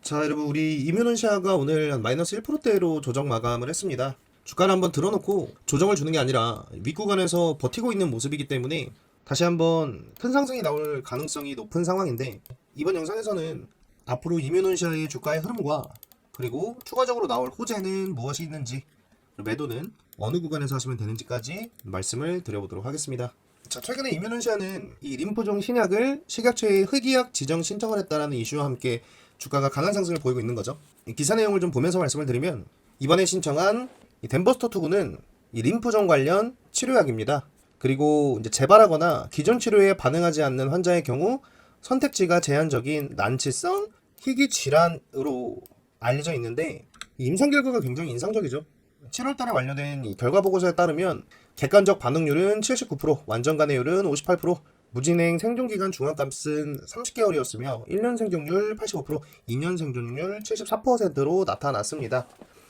자 여러분 우리 이뮤넌시아가 오늘 한 마이너스 1%대로 조정 마감을 했습니다. 주가를 한번 들어놓고 조정을 주는 게 아니라 윗구간에서 버티고 있는 모습이기 때문에 다시 한번 큰 상승이 나올 가능성이 높은 상황인데 이번 영상에서는 앞으로 이뮤넌시아의 주가의 흐름과 그리고 추가적으로 나올 호재는 무엇이 있는지 매도는 어느 구간에서 하시면 되는지까지 말씀을 드려보도록 하겠습니다. 자, 최근에 이뮤넌시아는 이 림프종 신약을 식약처에 흑의약 지정 신청을 했다라는 이슈와 함께 주가가 강한 상승을 보이고 있는 거죠. 이 기사 내용을 좀 보면서 말씀을 드리면 이번에 신청한 이 덴버스터 투구는 이 림프종 관련 치료약입니다. 그리고 이제 재발하거나 기존 치료에 반응하지 않는 환자의 경우 선택지가 제한적인 난치성 희귀 질환으로 알려져 있는데 이 임상 결과가 굉장히 인상적이죠. 7월 달에 완료된 이 결과 보고서에 따르면 객관적 반응률은 79%, 완전 간회율은 58%, 무진행 생존기간 중앙값은 30개월이었으며 1년 생존율 85%, 2년 생존율 74%로 나타났습니다.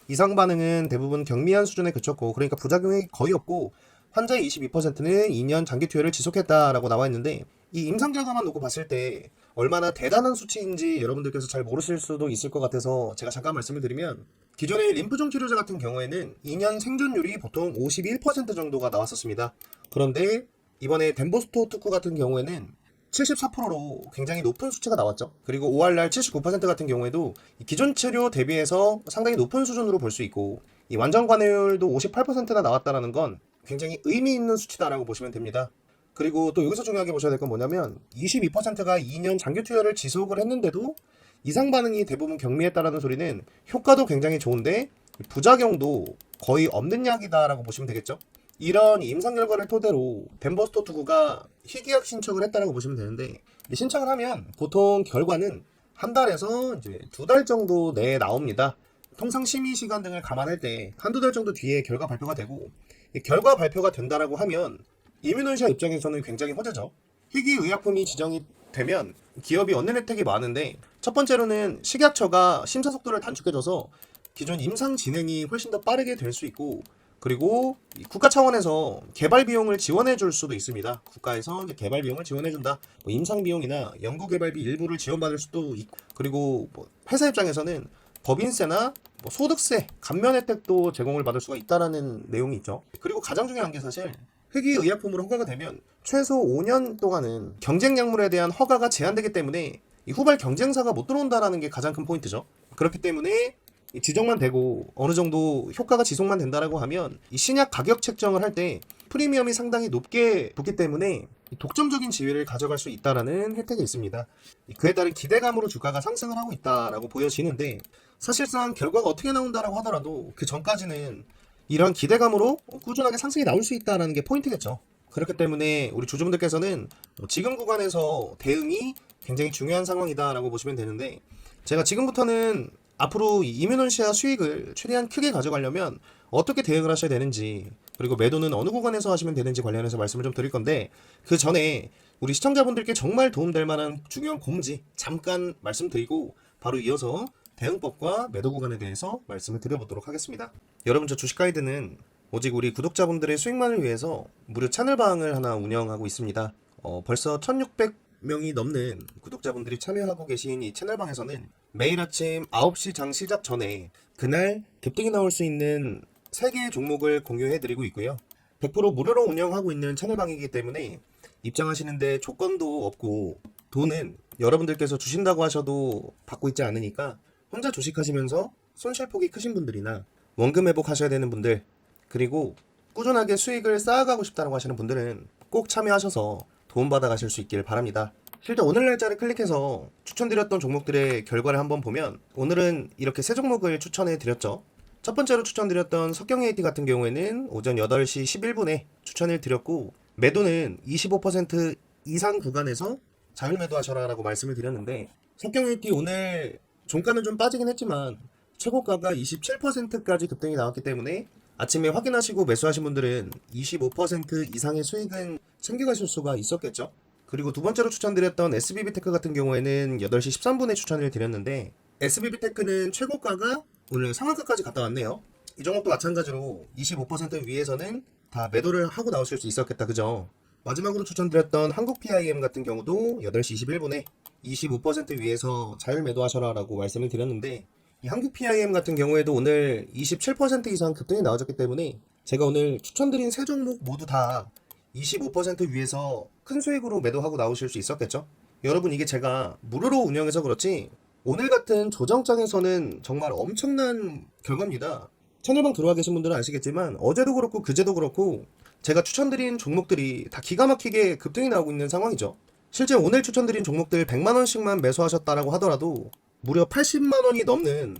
이상 반응은 대부분 경미한 수준에 그쳤고 그러니까 부작용이 거의 없고 환자의 22%는 2년 장기 투여를 지속했다라고 나와 있는데 이 임상 결과만 놓고 봤을 때 얼마나 대단한 수치인지 여러분들께서 잘 모르실 수도 있을 것 같아서 제가 잠깐 말씀을 드리면 기존의 림프종 치료제 같은 경우에는 2년 생존율이 보통 51% 정도가 나왔었습니다. 그런데 이번에 덴보스토 특구 같은 경우에는 74%로 굉장히 높은 수치가 나왔죠. 그리고 5할날 79% 같은 경우에도 이 기존 치료 대비해서 상당히 높은 수준으로 볼 수 있고 이 완전 관회율도 58%나 나왔다라는 건 굉장히 의미 있는 수치다라고 보시면 됩니다. 그리고 또 여기서 중요하게 보셔야 될 건 뭐냐면 22%가 2년 장기 투여를 지속을 했는데도 이상 반응이 대부분 경미했다라는 소리는 효과도 굉장히 좋은데 부작용도 거의 없는 약이다라고 보시면 되겠죠. 이런 임상 결과를 토대로 덴버스토 투구가 희귀약 신청을 했다라고 보시면 되는데 이 신청을 하면 보통 결과는 한 달에서 이제 두 달 정도 내에 나옵니다. 통상 심의 시간 등을 감안할 때 한두 달 정도 뒤에 결과 발표가 되고 이 결과 발표가 된다라고 하면 이뮤노시아 입장에서는 굉장히 호재죠. 희귀 의약품이 지정이 되면 기업이 얻는 혜택이 많은데 첫 번째로는 식약처가 심사 속도를 단축해줘서 기존 임상 진행이 훨씬 더 빠르게 될 수 있고 그리고 이 국가 차원에서 개발 비용을 지원해 줄 수도 있습니다. 국가에서 개발 비용을 지원해 준다. 뭐 임상 비용이나 연구 개발비 일부를 지원받을 수도 있고 그리고 뭐 회사 입장에서는 법인세나 뭐 소득세 감면 혜택도 제공을 받을 수가 있다라는 내용이 있죠. 그리고 가장 중요한 게 사실 흑의 의약품으로 허가가 되면 최소 5년 동안은 경쟁 약물에 대한 허가가 제한되기 때문에 이 후발 경쟁사가 못 들어온다라는 게 가장 큰 포인트죠. 그렇기 때문에 이 지정만 되고 어느 정도 효과가 지속만 된다라고 하면 이 신약 가격 책정을 할 때 프리미엄이 상당히 높게 붙기 때문에 이 독점적인 지위를 가져갈 수 있다라는 혜택이 있습니다. 이 그에 따른 기대감으로 주가가 상승을 하고 있다라고 보여지는데 사실상 결과가 어떻게 나온다라고 하더라도 그 전까지는 이런 기대감으로 꾸준하게 상승이 나올 수 있다라는 게 포인트겠죠. 그렇기 때문에 우리 주주분들께서는 뭐 지금 구간에서 대응이 굉장히 중요한 상황이다라고 보시면 되는데 제가 지금부터는 앞으로 이 이뮤논시아 수익을 최대한 크게 가져가려면 어떻게 대응을 하셔야 되는지 그리고 매도는 어느 구간에서 하시면 되는지 관련해서 말씀을 좀 드릴 건데 그 전에 우리 시청자분들께 정말 도움될 만한 중요한 공지 잠깐 말씀드리고 바로 이어서 대응법과 매도 구간에 대해서 말씀을 드려보도록 하겠습니다. 여러분 저 주식 가이드는 오직 우리 구독자분들의 수익만을 위해서 무료 채널 방을 하나 운영하고 있습니다. 어, 벌써 1600 명이 넘는 구독자분들이 참여하고 계신 이 채널방에서는 매일 아침 9시 장 시작 전에 그날 급등이 나올 수 있는 3개의 종목을 공유해드리고 있고요. 100% 무료로 운영하고 있는 채널방이기 때문에 입장하시는데 조건도 없고 돈은 여러분들께서 주신다고 하셔도 받고 있지 않으니까 혼자 주식하시면서 손실폭이 크신 분들이나 원금 회복하셔야 되는 분들 그리고 꾸준하게 수익을 쌓아가고 싶다고 하시는 분들은 꼭 참여하셔서 도움받아 가실 수 있길 바랍니다. 실제 오늘 날짜를 클릭해서 추천드렸던 종목들의 결과를 한번 보면 오늘은 이렇게 세 종목을 추천해 드렸죠. 첫 번째로 추천드렸던 석경 AT 같은 경우에는 오전 8시 11분에 추천을 드렸고 매도는 25% 이상 구간에서 자율 매도하셔라라고 말씀을 드렸는데 석경 AT 오늘 종가는 좀 빠지긴 했지만 최고가가 27%까지 급등이 나왔기 때문에 아침에 확인하시고 매수하신 분들은 25% 이상의 수익은 챙겨가실 수가 있었겠죠. 그리고 두 번째로 추천드렸던 SBB테크 같은 경우에는 8시 13분에 추천을 드렸는데 SBB테크는 최고가가 오늘 상한가까지 갔다 왔네요. 이 종목도 마찬가지로 25% 위에서는 다 매도를 하고 나오실 수 있었겠다. 그죠? 마지막으로 추천드렸던 한국 PIM 같은 경우도 8시 21분에 25% 위에서 자율 매도하셔라라고 말씀을 드렸는데 이 한국 PIM 같은 경우에도 오늘 27% 이상 급등이 나와줬기 때문에 제가 오늘 추천드린 세 종목 모두 다 25% 위에서 큰 수익으로 매도하고 나오실 수 있었겠죠? 여러분 이게 제가 무료로 운영해서 그렇지 오늘 같은 조정장에서는 정말 엄청난 결과입니다. 채널방 들어와 계신 분들은 아시겠지만 어제도 그렇고 그제도 그렇고 제가 추천드린 종목들이 다 기가 막히게 급등이 나오고 있는 상황이죠. 실제 오늘 추천드린 종목들 100만 원씩만 매수하셨다라고 하더라도 무려 80만 원이 넘는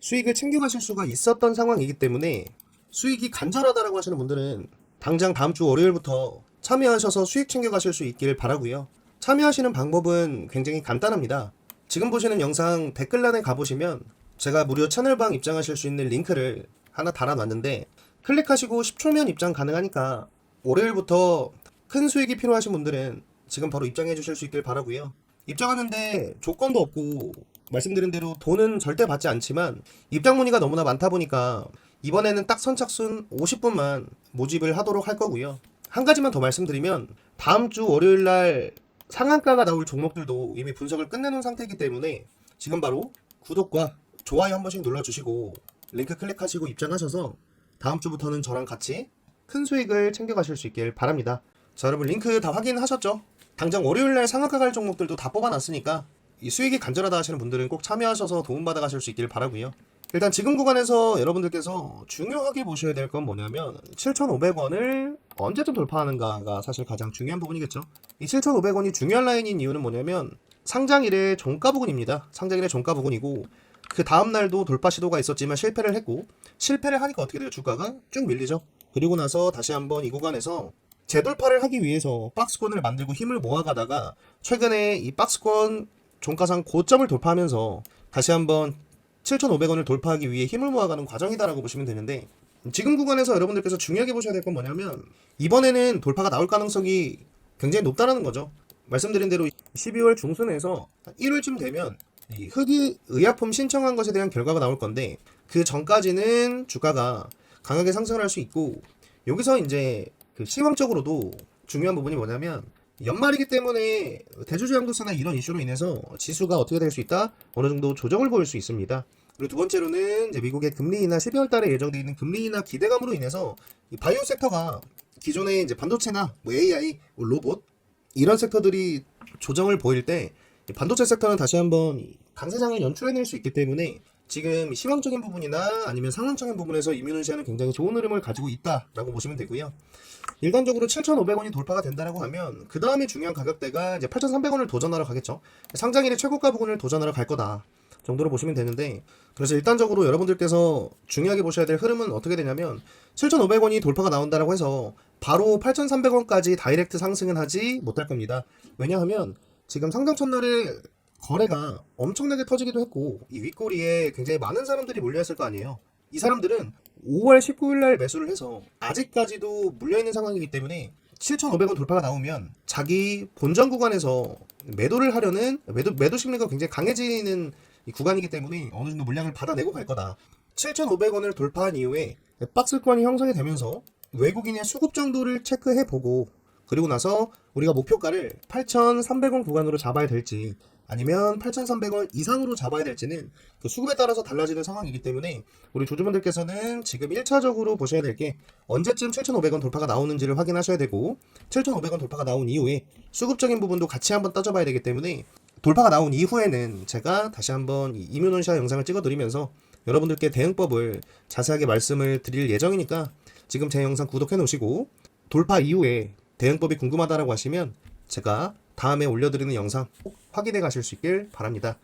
수익을 챙겨가실 수가 있었던 상황이기 때문에 수익이 간절하다라고 하시는 분들은 당장 다음 주 월요일부터 참여하셔서 수익 챙겨가실 수 있길 바라고요. 참여하시는 방법은 굉장히 간단합니다. 지금 보시는 영상 댓글란에 가보시면 제가 무료 채널방 입장하실 수 있는 링크를 하나 달아놨는데 클릭하시고 10초면 입장 가능하니까 월요일부터 큰 수익이 필요하신 분들은 지금 바로 입장해 주실 수 있길 바라고요. 입장하는데 조건도 없고 말씀드린 대로 돈은 절대 받지 않지만 입장 문의가 너무나 많다 보니까 이번에는 딱 선착순 50분만 모집을 하도록 할 거고요. 한 가지만 더 말씀드리면 다음 주 월요일 날 상한가가 나올 종목들도 이미 분석을 끝내놓은 상태이기 때문에 지금 바로 구독과 좋아요 한 번씩 눌러주시고 링크 클릭하시고 입장하셔서 다음 주부터는 저랑 같이 큰 수익을 챙겨가실 수 있길 바랍니다. 자 여러분 링크 다 확인하셨죠? 당장 월요일 날 상한가 갈 종목들도 다 뽑아놨으니까 이 수익이 간절하다 하시는 분들은 꼭 참여하셔서 도움받아 가실 수 있길 바라고요. 일단 지금 구간에서 여러분들께서 중요하게 보셔야 될 건 뭐냐면 7,500원을 언제쯤 돌파하는가가 사실 가장 중요한 부분이겠죠. 이 7,500원이 중요한 라인인 이유는 뭐냐면 상장일의 종가 부근입니다. 상장일의 종가 부근이고 그 다음 날도 돌파 시도가 있었지만 실패를 했고 실패를 하니까 어떻게 돼요? 주가가 쭉 밀리죠. 그리고 나서 다시 한번 이 구간에서 재돌파를 하기 위해서 박스권을 만들고 힘을 모아가다가 최근에 이 박스권 종가상 고점을 돌파하면서 다시 한번 7,500원을 돌파하기 위해 힘을 모아가는 과정이다라고 보시면 되는데 지금 구간에서 여러분들께서 중요하게 보셔야 될 건 뭐냐면 이번에는 돌파가 나올 가능성이 굉장히 높다라는 거죠. 말씀드린 대로 12월 중순에서 1월쯤 되면 이 흑이 의약품 신청한 것에 대한 결과가 나올 건데 그 전까지는 주가가 강하게 상승을 할 수 있고 여기서 이제 그 시황적으로도 중요한 부분이 뭐냐면 연말이기 때문에 대주주 양도세나 이런 이슈로 인해서 지수가 어떻게 될 수 있다? 어느 정도 조정을 보일 수 있습니다. 그리고 두 번째로는 이제 미국의 금리 인하 12월 달에 예정되어 있는 금리 인하 기대감으로 인해서 이 바이오 섹터가 기존의 이제 반도체나 뭐 AI, 뭐 로봇 이런 섹터들이 조정을 보일 때이 반도체 섹터는 다시 한번 이 강세장을 연출해낼 수 있기 때문에 지금 시황적인 부분이나 아니면 상황적인 부분에서 이뮤노시아는 굉장히 좋은 흐름을 가지고 있다라고 보시면 되고요. 일반적으로 7,500원이 돌파가 된다라고 하면 그 다음에 중요한 가격대가 이제 8,300원을 도전하러 가겠죠. 상장일의 최고가 부분을 도전하러 갈 거다 정도로 보시면 되는데 그래서 일단적으로 여러분들께서 중요하게 보셔야 될 흐름은 어떻게 되냐면 7,500원이 돌파가 나온다라고 해서 바로 8,300원까지 다이렉트 상승은 하지 못할 겁니다. 왜냐하면 지금 상장 첫날에 거래가 엄청나게 터지기도 했고 이 윗꼬리에 굉장히 많은 사람들이 몰려있을 거 아니에요. 이 사람들은 5월 19일 날 매수를 해서 아직까지도 물려있는 상황이기 때문에 7,500원 돌파가 나오면 자기 본전 구간에서 매도를 하려는 매도 매도 심리가 굉장히 강해지는 이 구간이기 때문에 어느 정도 물량을 받아내고 갈 거다. 7,500원을 돌파한 이후에 박스권이 형성이 되면서 외국인의 수급 정도를 체크해 보고 그리고 나서 우리가 목표가를 8,300원 구간으로 잡아야 될지 아니면 8,300원 이상으로 잡아야 될지는 그 수급에 따라서 달라지는 상황이기 때문에 우리 조주분들께서는 지금 1차적으로 보셔야 될 게 언제쯤 7,500원 돌파가 나오는지를 확인하셔야 되고 7,500원 돌파가 나온 이후에 수급적인 부분도 같이 한번 따져봐야 되기 때문에 돌파가 나온 이후에는 제가 다시 한번 이 이뮤논샤 영상을 찍어드리면서 여러분들께 대응법을 자세하게 말씀을 드릴 예정이니까 지금 제 영상 구독해 놓으시고 돌파 이후에 대응법이 궁금하다라고 하시면 제가 다음에 올려드리는 영상 꼭 확인해 가실 수 있길 바랍니다.